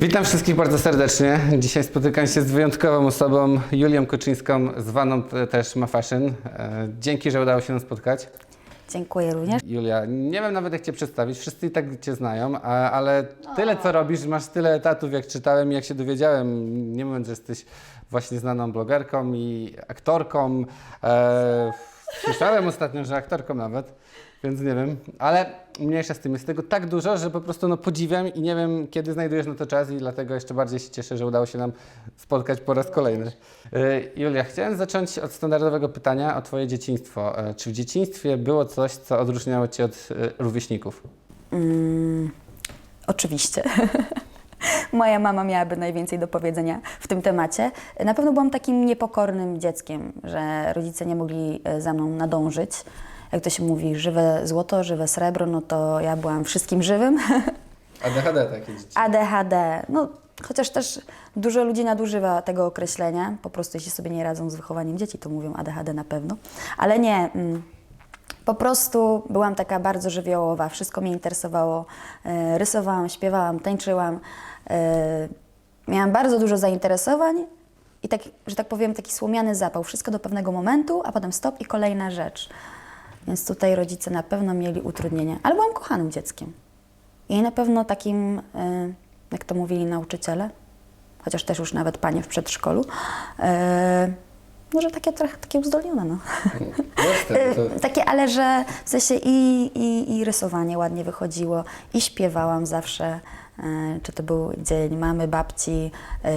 Witam wszystkich bardzo serdecznie. Dzisiaj spotykam się z wyjątkową osobą, Julią Koczyńską, zwaną też Ma Fashion. E, Dzięki, że udało się nam spotkać. Dziękuję również. Julia, nie wiem nawet jak Cię przedstawić, wszyscy i tak Cię znają, a, ale tyle co robisz, masz tyle etatów jak czytałem i jak się dowiedziałem, nie mówiąc, że jesteś właśnie znaną blogerką i aktorką. E, słyszałem ostatnio, że aktorką nawet, więc nie wiem, ale mniejsza z tym, jest tego tak dużo, że po prostu no, podziwiam i nie wiem kiedy znajdujesz na to czas i dlatego jeszcze bardziej się cieszę, że udało się nam spotkać po raz kolejny. E, Julia, chciałem zacząć od standardowego pytania o Twoje dzieciństwo. E, Czy w dzieciństwie było coś, co odróżniało Cię od e, rówieśników? Mm, oczywiście. Moja mama miałaby najwięcej do powiedzenia w tym temacie. Na pewno byłam takim niepokornym dzieckiem, że rodzice nie mogli za mną nadążyć. Jak to się mówi, żywe złoto, żywe srebro, no to ja byłam wszystkim żywym. ADHD takie dzieci. ADHD, no chociaż też dużo ludzi nadużywa tego określenia. Po prostu jeśli sobie nie radzą z wychowaniem dzieci, to mówią ADHD na pewno. Ale nie, mm, po prostu byłam taka bardzo żywiołowa, wszystko mnie interesowało. E, rysowałam, śpiewałam, tańczyłam. E, miałam bardzo dużo zainteresowań i tak, że tak powiem, taki słomiany zapał. Wszystko do pewnego momentu, a potem stop i kolejna rzecz. Więc tutaj rodzice na pewno mieli utrudnienia. Ale byłam kochanym dzieckiem. I na pewno takim, y, jak to mówili nauczyciele, chociaż też już nawet panie w przedszkolu, y, no, że takie trochę takie uzdolnione. No. Y, Takie, ale że w sensie i, i, i rysowanie ładnie wychodziło, i śpiewałam zawsze, czy to był dzień mamy, babci,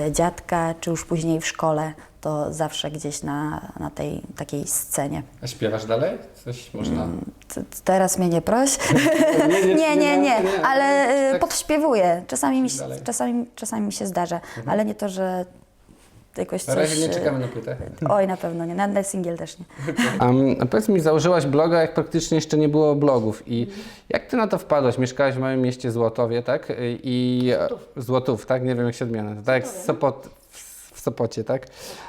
y, dziadka, czy już później w szkole, to zawsze gdzieś na, na tej takiej scenie. A śpiewasz dalej? Coś można? T- Teraz mnie nie proś. Nie, nie, nie, nie, ale y, tak- podśpiewuję. Czasami mi, czasami, czasami mi się zdarza, ale nie to, że jakoś Na coś... razie nie y, czekamy na płytę. Oj, na pewno nie. Na, na singiel też nie. Um, a powiedz mi, założyłaś bloga, jak praktycznie jeszcze nie było blogów. I jak ty na to wpadłaś? Mieszkałaś w małym mieście Złotowie, tak? I Złotów, Złotów tak? Nie wiem jak się odmiana. To tak jak Sopot, w Sopocie, tak?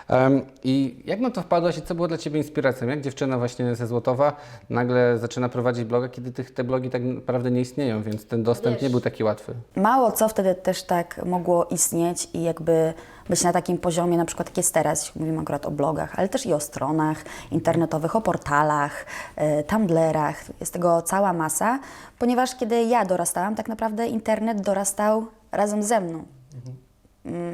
Um, I jak na to wpadłaś i co było dla ciebie inspiracją? Jak dziewczyna właśnie ze Złotowa nagle zaczyna prowadzić bloga, kiedy tych, te blogi tak naprawdę nie istnieją, więc ten dostęp nie był taki łatwy. Mało co wtedy też tak mogło istnieć i jakby być na takim poziomie, na przykład tak jest teraz, mówimy akurat o blogach, ale też i o stronach internetowych, o portalach, y, tumblerach. Jest tego cała masa, ponieważ kiedy ja dorastałam, tak naprawdę internet dorastał razem ze mną. Mm,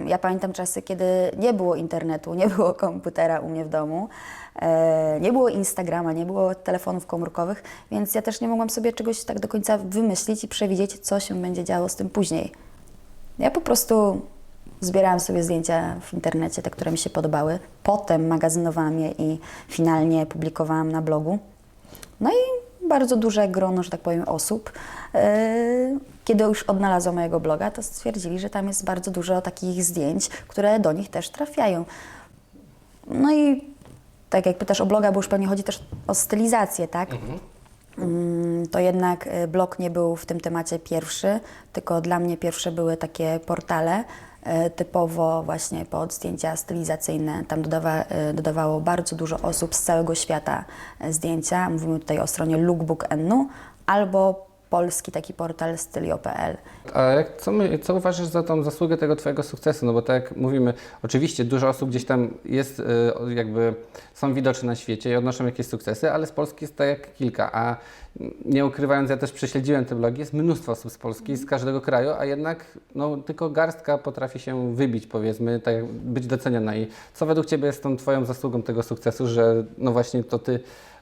Ja pamiętam czasy, kiedy nie było internetu, nie było komputera u mnie w domu, e, nie było Instagrama, nie było telefonów komórkowych, więc ja też nie mogłam sobie czegoś tak do końca wymyślić i przewidzieć, co się będzie działo z tym później. Ja po prostu zbierałam sobie zdjęcia w internecie, te, które mi się podobały. Potem magazynowałam je i finalnie publikowałam na blogu. No i bardzo duże grono, że tak powiem, osób, e, kiedy już odnalazło mojego bloga, to stwierdzili, że tam jest bardzo dużo takich zdjęć, które do nich też trafiają. No i tak jak pytasz o bloga, bo już pewnie chodzi też o stylizację, tak? Mm, To jednak e, blog nie był w tym temacie pierwszy, tylko dla mnie pierwsze były takie portale e, typowo właśnie pod zdjęcia stylizacyjne. Tam dodawa, e, dodawało bardzo dużo osób z całego świata zdjęcia. Mówimy tutaj o stronie Lookbook.nu albo polski taki portal stylio.pl. A jak, co, my, co uważasz za tą zasługę tego Twojego sukcesu? No bo tak jak mówimy, oczywiście dużo osób gdzieś tam jest, y, jakby są widoczne na świecie i odnoszą jakieś sukcesy, ale z Polski jest tak jak kilka, a nie ukrywając, ja też prześledziłem te blogi, jest mnóstwo osób z Polski, z każdego kraju, a jednak no, tylko garstka potrafi się wybić, powiedzmy, tak być doceniona. I co według Ciebie jest tą Twoją zasługą tego sukcesu, że no właśnie to Ty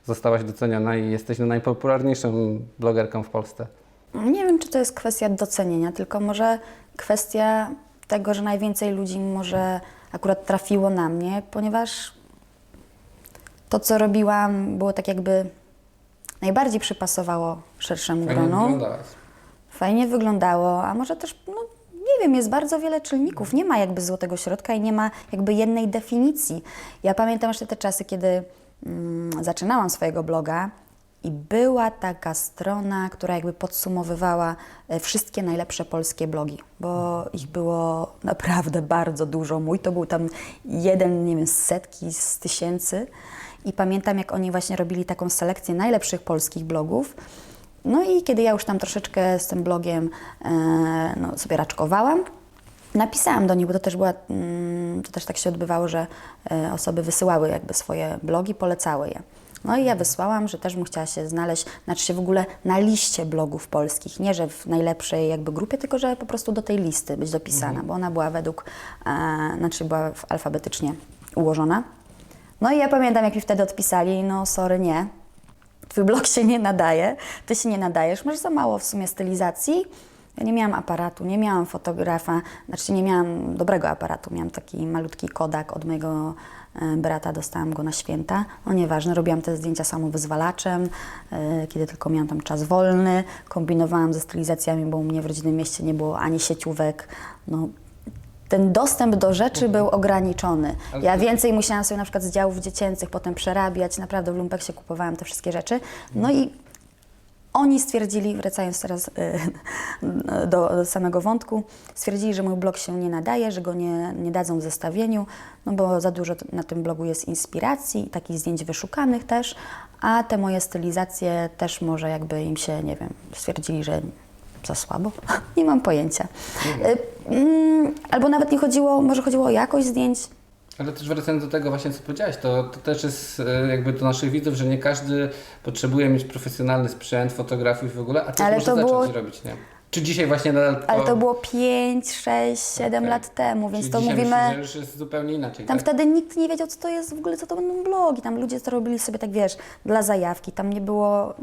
zostałaś doceniona i jesteś no, najpopularniejszą blogerką w Polsce? Nie wiem, czy to jest kwestia docenienia, tylko może kwestia tego, że najwięcej ludzi może akurat trafiło na mnie, ponieważ to, co robiłam, było tak jakby najbardziej przypasowało szerszemu gronu. Fajnie wyglądało, a może też, no nie wiem, jest bardzo wiele czynników. Nie ma jakby złotego środka i nie ma jakby jednej definicji. Ja pamiętam jeszcze te czasy, kiedy zaczynałam swojego bloga i była taka strona, która jakby podsumowywała e, wszystkie najlepsze polskie blogi, bo ich było naprawdę bardzo dużo. Mój to był tam jeden, nie wiem, z setki, z tysięcy. I pamiętam, jak oni właśnie robili taką selekcję najlepszych polskich blogów. No i kiedy ja już tam troszeczkę z tym blogiem e, no, sobie raczkowałam, Napisałam do nich, bo to też była, mm, to też tak się odbywało, że e, osoby wysyłały jakby swoje blogi, polecały je. No i ja wysłałam, że też bym chciała się znaleźć, znaczy się w ogóle na liście blogów polskich, nie że w najlepszej jakby grupie, tylko że po prostu do tej listy być dopisana, bo ona była według, e, znaczy była alfabetycznie ułożona. No i ja pamiętam, jak mi wtedy odpisali, no sorry, nie, twój blog się nie nadaje, ty się nie nadajesz, masz za mało w sumie stylizacji. Ja nie miałam aparatu, nie miałam fotografa, znaczy nie miałam dobrego aparatu, miałam taki malutki Kodak od mojego e, brata, dostałam go na święta. No nieważne, robiłam te zdjęcia samowyzwalaczem, e, kiedy tylko miałam tam czas wolny, kombinowałam ze stylizacjami, bo u mnie w rodzinnym mieście nie było ani sieciówek, no ten dostęp do rzeczy był ograniczony. Ja więcej musiałam sobie na przykład z działów dziecięcych potem przerabiać. Naprawdę w Lumpeksie kupowałam te wszystkie rzeczy. No i oni stwierdzili, wracając teraz y, do, do samego wątku, stwierdzili, że mój blog się nie nadaje, że go nie, nie dadzą w zestawieniu, no bo za dużo na tym blogu jest inspiracji, takich zdjęć wyszukanych też, a te moje stylizacje też może jakby im się, nie wiem, stwierdzili, że za słabo? nie mam pojęcia. Y, mm, albo nawet nie chodziło, może chodziło o jakość zdjęć, Ale też wracając do tego właśnie, co powiedziałeś, to, to też jest e, jakby do naszych widzów, że nie każdy potrzebuje mieć profesjonalny sprzęt, fotografii w ogóle, a też Ale może to zacząć było- robić, nie? Czy dzisiaj właśnie nadal ale to było 5, 6, 7 Okej. lat temu, więc Czyli to mówimy... Myślisz, że już jest zupełnie inaczej, Tam tak? wtedy nikt nie wiedział, co to jest w ogóle, co to będą blogi. Tam ludzie to robili sobie tak, wiesz, dla zajawki. Tam nie było...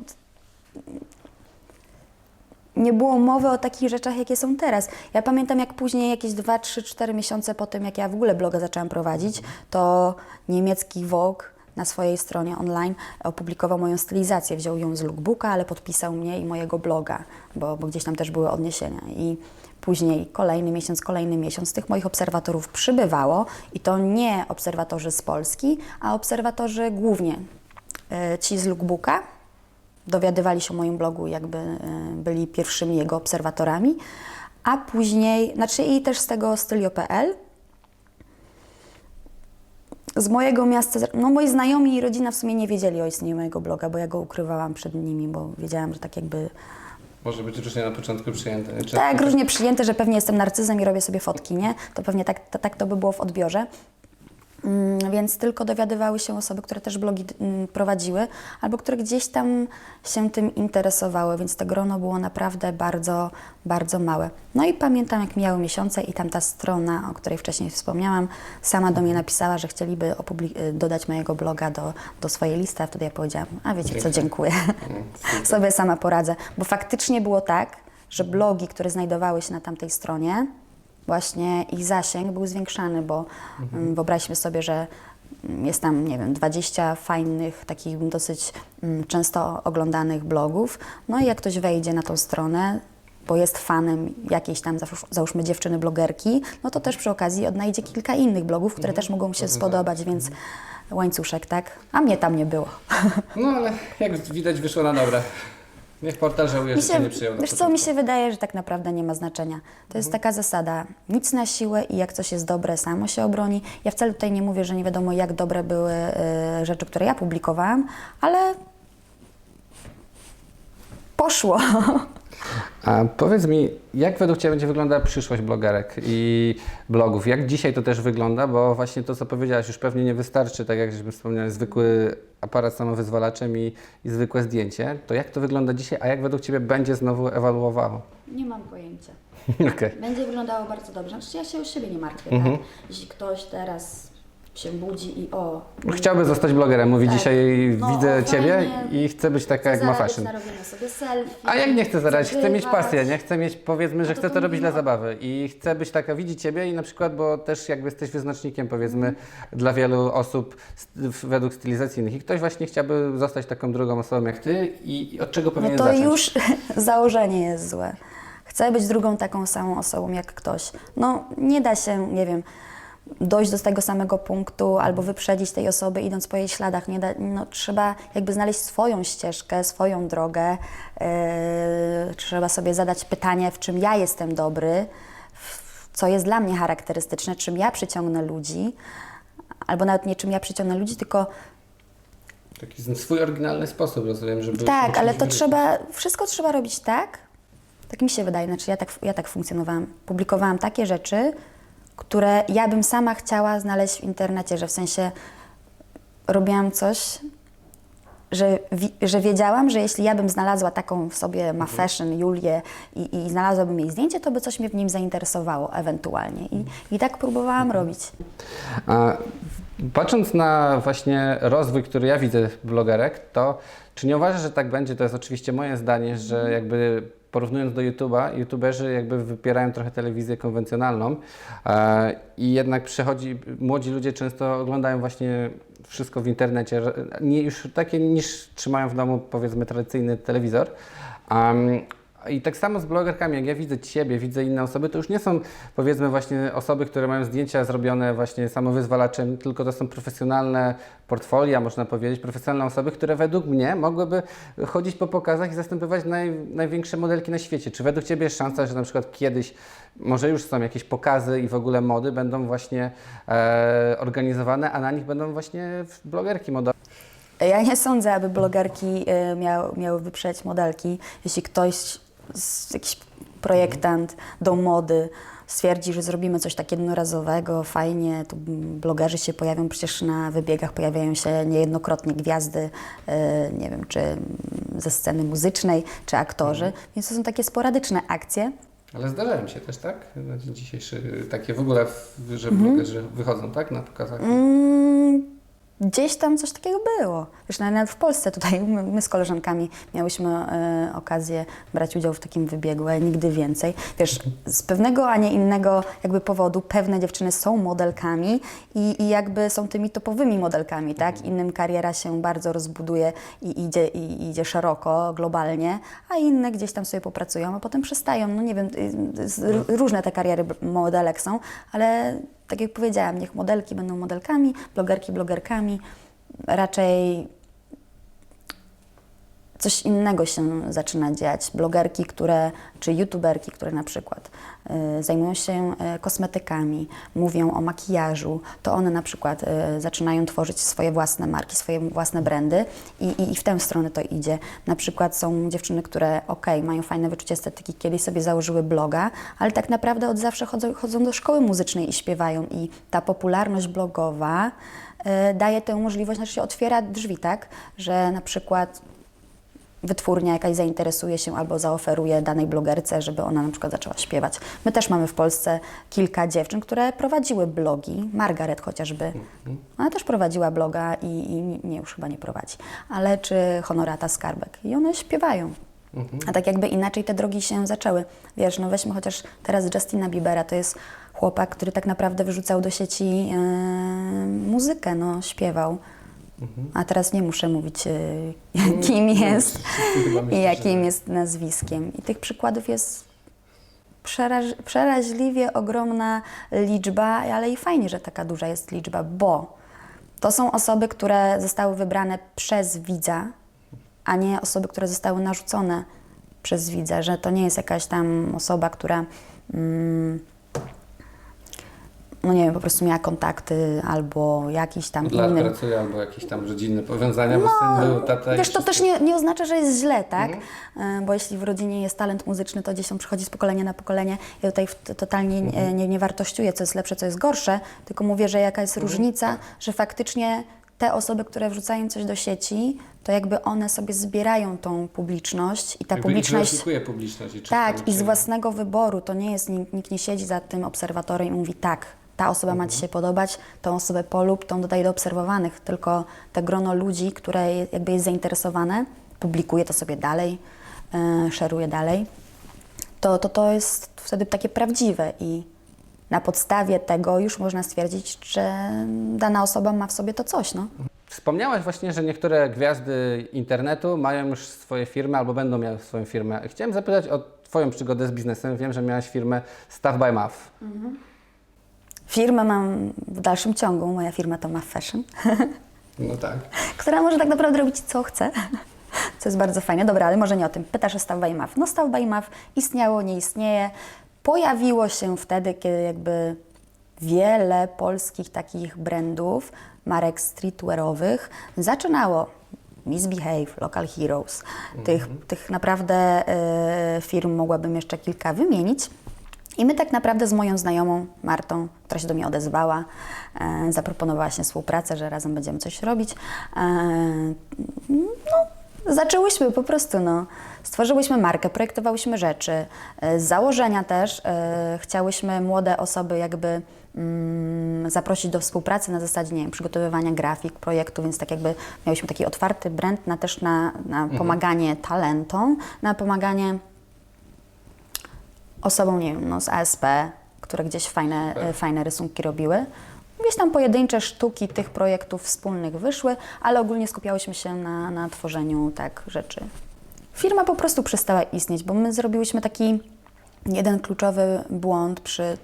Nie było mowy o takich rzeczach, jakie są teraz. Ja pamiętam, jak później, jakieś 2, 3, 4 miesiące po tym, jak ja w ogóle bloga zaczęłam prowadzić, to niemiecki Vogue na swojej stronie online opublikował moją stylizację. Wziął ją z lookbooka, ale podpisał mnie i mojego bloga, bo, bo gdzieś tam też były odniesienia. I później kolejny miesiąc, kolejny miesiąc tych moich obserwatorów przybywało i to nie obserwatorzy z Polski, a obserwatorzy głównie e, ci z lookbooka, dowiadywali się o moim blogu, jakby e, byli pierwszymi jego obserwatorami, a później, znaczy i też z tego stylio.pl. Z mojego miasta, no moi znajomi i rodzina w sumie nie wiedzieli o istnieniu mojego bloga, bo ja go ukrywałam przed nimi, bo wiedziałam, że tak jakby, Może być różnie na początku przyjęte. nie? Czy- tak różnie przyjęte, że pewnie jestem narcyzem i robię sobie fotki, nie? To pewnie tak, to, tak to by było w odbiorze. Mm, Więc tylko dowiadywały się osoby, które też blogi mm, prowadziły, albo które gdzieś tam się tym interesowały, więc to grono było naprawdę bardzo, bardzo małe. No i pamiętam, jak mijały miesiące i tam ta strona, o której wcześniej wspomniałam, sama do mnie napisała, że chcieliby y, dodać mojego bloga do, do swojej listy, a wtedy ja powiedziałam, a wiecie co, dziękuję, Mm, sobie sama poradzę. Bo faktycznie było tak, że blogi, które znajdowały się na tamtej stronie, właśnie ich zasięg był zwiększany, bo mm, wyobraźmy sobie, że mm, jest tam, nie wiem, 20 fajnych, takich dosyć mm, często oglądanych blogów. No i jak ktoś wejdzie na tą stronę, bo jest fanem jakiejś tam, załóż- załóżmy, dziewczyny blogerki, no to też przy okazji odnajdzie kilka innych blogów, które też mogą mu się spodobać, więc łańcuszek, tak? A mnie tam nie było. No ale jak widać wyszło na dobre. Niech portal żałuje, Mi że się, nie przyjął na wiesz co, początku. mi się wydaje, że tak naprawdę nie ma znaczenia. To jest taka zasada, nic na siłę i jak coś jest dobre, samo się obroni. Ja wcale tutaj nie mówię, że nie wiadomo jak dobre były y, rzeczy, które ja publikowałam, ale poszło. A powiedz mi, jak według Ciebie będzie wyglądała przyszłość blogerek i blogów? Jak dzisiaj to też wygląda? Bo właśnie to, co powiedziałaś, już pewnie nie wystarczy, tak jak żeśmy wspomnieli, zwykły aparat samowyzwalaczem i, i zwykłe zdjęcie. To jak to wygląda dzisiaj, a jak według Ciebie będzie znowu ewoluowało? Nie mam pojęcia. Okej. Będzie wyglądało bardzo dobrze. Znaczy ja się o siebie nie martwię, Mhm. tak? Jeśli ktoś teraz się budzi i o... Chciałby zostać blogerem, mówi Tak. dzisiaj No, widzę o, Ciebie fajnie. i chcę być taka jak ma fashion. sobie selfie. A jak nie chcę zarabiać, chcę mieć pasję, nie? Chcę mieć, powiedzmy, że to chcę to to robić dla zabawy i chcę być taka, widzi Ciebie i na przykład, bo też jakby jesteś wyznacznikiem, powiedzmy, dla wielu osób według stylizacji innych i ktoś właśnie chciałby zostać taką drugą osobą jak Ty i i od czego No powinien to zacząć? już założenie jest złe. Chcę być drugą taką samą osobą jak ktoś. No nie da się, nie wiem, dojść do tego samego punktu albo wyprzedzić tej osoby idąc po jej śladach. Nie da, no, trzeba jakby znaleźć swoją ścieżkę, swoją drogę. Yy, trzeba sobie zadać pytanie, w czym ja jestem dobry, co jest dla mnie charakterystyczne, czym ja przyciągnę ludzi. Albo nawet nie czym ja przyciągnę ludzi, tylko Taki swój oryginalny sposób, rozumiem, żeby... tak, ale to trzeba, wszystko trzeba robić tak, Tak mi się wydaje, znaczy ja tak, ja tak funkcjonowałam. Publikowałam takie rzeczy, które ja bym sama chciała znaleźć w internecie, że w sensie robiłam coś, że, wi- że wiedziałam, że jeśli ja bym znalazła taką w sobie ma fashion Julię i, i znalazłabym jej zdjęcie, to by coś mnie w nim zainteresowało ewentualnie. I, i tak próbowałam robić. A patrząc na właśnie rozwój, który ja widzę blogerek, to czy nie uważasz, że tak będzie? To jest oczywiście moje zdanie, że jakby porównując do YouTube'a, YouTuberzy jakby wypierają trochę telewizję konwencjonalną e, i jednak przychodzi, młodzi ludzie często oglądają właśnie wszystko w internecie, nie już takie niż trzymają w domu powiedzmy tradycyjny telewizor. Um, i tak samo z blogerkami, jak ja widzę Ciebie, widzę inne osoby, to już nie są powiedzmy właśnie osoby, które mają zdjęcia zrobione właśnie samowyzwalaczem, tylko to są profesjonalne portfolia, można powiedzieć, profesjonalne osoby, które według mnie mogłyby chodzić po pokazach i zastępować naj, największe modelki na świecie. Czy według Ciebie jest szansa, że na przykład kiedyś, może już są jakieś pokazy i w ogóle mody będą właśnie e, organizowane, a na nich będą właśnie blogerki modowe? Ja nie sądzę, aby blogerki y, miał, miały wyprzeć modelki. Jeśli ktoś, jakiś projektant do mody stwierdzi, że zrobimy coś takiego jednorazowego, fajnie, mm, blogerzy się pojawią przecież na wybiegach, pojawiają się niejednokrotnie gwiazdy, y, nie wiem, czy ze sceny muzycznej, czy aktorzy, więc to są takie sporadyczne akcje. Ale zdarzają się też, tak? Na dzień dzisiejszy takie w ogóle, że blogerzy wychodzą, tak? Na pokazach. Mm, Gdzieś tam coś takiego było. Wiesz, nawet w Polsce tutaj my, my z koleżankami miałyśmy e, okazję brać udział w takim wybiegu, ale nigdy więcej. Wiesz, z pewnego, a nie innego jakby powodu pewne dziewczyny są modelkami i, i jakby są tymi topowymi modelkami, tak? Innym kariera się bardzo rozbuduje i idzie, i idzie szeroko, globalnie, a inne gdzieś tam sobie popracują, a potem przestają. No nie wiem, y, r- różne te kariery modelek są, ale tak jak powiedziałam, niech modelki będą modelkami, blogerki blogerkami. Raczej coś innego się zaczyna dziać. Blogerki, które, czy youtuberki, które na przykład zajmują się y, kosmetykami, mówią o makijażu, to one na przykład y, zaczynają tworzyć swoje własne marki, swoje własne brandy i, i, i w tę stronę to idzie. Na przykład są dziewczyny, które ok, mają fajne wyczucie estetyki, kiedyś sobie założyły bloga, ale tak naprawdę od zawsze chodzą, chodzą do szkoły muzycznej i śpiewają i ta popularność blogowa y, daje tę możliwość, znaczy się otwiera drzwi, tak, że na przykład wytwórnia jakaś zainteresuje się albo zaoferuje danej blogerce, żeby ona na przykład zaczęła śpiewać. My też mamy w Polsce kilka dziewczyn, które prowadziły blogi, Margaret chociażby. Ona też prowadziła bloga i, i nie, już chyba nie prowadzi, ale czy Honorata Skarbek. I one śpiewają. A tak jakby inaczej te drogi się zaczęły. Wiesz, no weźmy chociaż teraz Justina Biebera, to jest chłopak, który tak naprawdę wyrzucał do sieci e, muzykę, no śpiewał. A teraz nie muszę mówić, e, kim jest i jakim jest nazwiskiem. I tych przykładów jest przeraż, przeraźliwie ogromna liczba, ale i fajnie, że taka duża jest liczba, bo to są osoby, które zostały wybrane przez widza, a nie osoby, które zostały narzucone przez widza, że to nie jest jakaś tam osoba, która mm, no nie wiem, po prostu miała kontakty albo jakiś tam Od lat inny pracuje albo jakieś tam rodzinne powiązania, bo syn był tata Wiesz, to też nie, nie oznacza, że jest źle, tak? E, Bo jeśli w rodzinie jest talent muzyczny, to gdzieś on przychodzi z pokolenia na pokolenie. Ja tutaj totalnie nie, nie, nie wartościuję, co jest lepsze, co jest gorsze, tylko mówię, że jaka jest różnica, że faktycznie te osoby, które wrzucają coś do sieci, to jakby one sobie zbierają tą publiczność i ta Jakby publiczność... publiczność. i Tak, i z własnego wyboru. To nie jest, nikt, nikt nie siedzi za tym obserwatorem i mówi tak, ta osoba ma Ci się podobać, tą osobę polub, tą dodaj do obserwowanych, tylko te grono ludzi, które jakby jest zainteresowane, publikuje to sobie dalej, yy, szeruje dalej, to, to to jest wtedy takie prawdziwe i na podstawie tego już można stwierdzić, że dana osoba ma w sobie to coś, no. Wspomniałaś właśnie, że niektóre gwiazdy internetu mają już swoje firmy albo będą miały swoją firmę. Chciałem zapytać o Twoją przygodę z biznesem. Wiem, że miałaś firmę Stuff by Muff. Firmę mam w dalszym ciągu, moja firma to Muff Fashion. No tak. która może tak naprawdę robić co chce, co jest bardzo fajne. Dobra, ale może nie o tym. Pytasz o Staw by. No Staw by istniało, nie istnieje. Pojawiło się wtedy, kiedy jakby wiele polskich takich brandów, marek streetwearowych zaczynało Misbehave, Local Heroes. Tych, tych naprawdę e, firm mogłabym jeszcze kilka wymienić. I my tak naprawdę z moją znajomą Martą, która się do mnie odezwała, e, zaproponowała się współpracę, że razem będziemy coś robić. E, no, zaczęłyśmy po prostu, no. Stworzyłyśmy markę, projektowałyśmy rzeczy. E, Z założenia też e, chciałyśmy młode osoby jakby mm, zaprosić do współpracy na zasadzie, nie wiem, przygotowywania grafik, projektu, więc tak jakby miałyśmy taki otwarty brand na też na, na pomaganie talentom, na pomaganie osobom, nie wiem, no, z ASP, które gdzieś fajne, e, fajne rysunki robiły. Gdzieś tam pojedyncze sztuki tych projektów wspólnych wyszły, ale ogólnie skupiałyśmy się na, na tworzeniu tak rzeczy. Firma po prostu przestała istnieć, bo my zrobiłyśmy taki jeden kluczowy błąd przy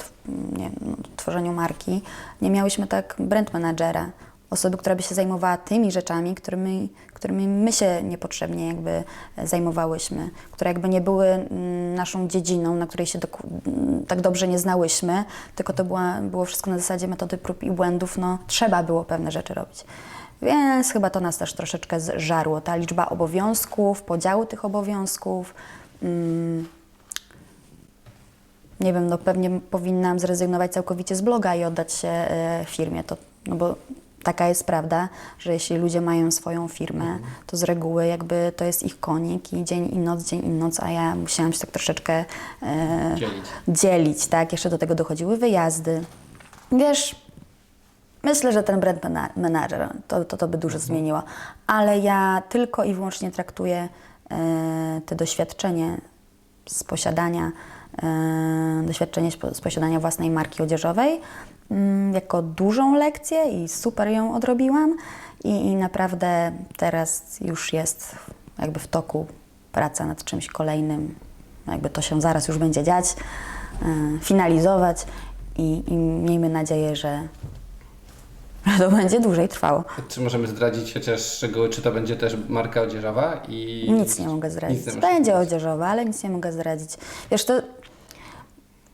nie, no, tworzeniu marki. Nie miałyśmy tak brand managera, osoby, która by się zajmowała tymi rzeczami, którymi, którymi my się niepotrzebnie jakby e, zajmowałyśmy, które jakby nie były mm, naszą dziedziną, na której się doku- mm, tak dobrze nie znałyśmy, tylko to była, było wszystko na zasadzie metody prób i błędów, no trzeba było pewne rzeczy robić. Więc chyba to nas też troszeczkę zżarło, ta liczba obowiązków, podziału tych obowiązków. Mm, nie wiem, no pewnie powinnam zrezygnować całkowicie z bloga i oddać się e, firmie, to, no bo taka jest prawda, że jeśli ludzie mają swoją firmę, to z reguły jakby to jest ich konik i dzień i noc, dzień i noc, a ja musiałam się tak troszeczkę e, Dzielić. dzielić, tak? Jeszcze do tego dochodziły wyjazdy. Wiesz, myślę, że ten brand manager to, to, to by dużo zmieniło, ale ja tylko i wyłącznie traktuję e, te doświadczenie z posiadania, doświadczenie z po- z posiadania własnej marki odzieżowej mm, jako dużą lekcję i super ją odrobiłam i, i naprawdę teraz już jest jakby w toku praca nad czymś kolejnym, jakby to się zaraz już będzie dziać, e, finalizować i, i miejmy nadzieję, że to będzie dłużej trwało. Czy możemy zdradzić chociaż szczegóły, czy to będzie też marka odzieżowa? I... Nic nie mogę zdradzić. Nie Będzie odzieżowa, ale nic nie mogę zdradzić. Wiesz, to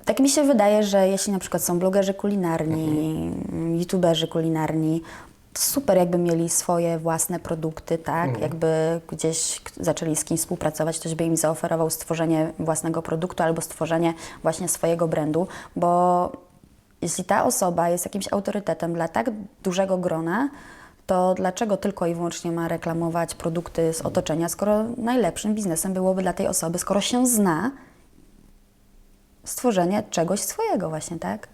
tak mi się wydaje, że jeśli na przykład są blogerzy kulinarni, youtuberzy kulinarni, to super jakby mieli swoje własne produkty, tak? Jakby gdzieś zaczęli z kimś współpracować, ktoś by im zaoferował stworzenie własnego produktu albo stworzenie właśnie swojego brandu, bo jeśli ta osoba jest jakimś autorytetem dla tak dużego grona, to dlaczego tylko i wyłącznie ma reklamować produkty z otoczenia, skoro najlepszym biznesem byłoby dla tej osoby, skoro się zna, stworzenie czegoś swojego właśnie, tak?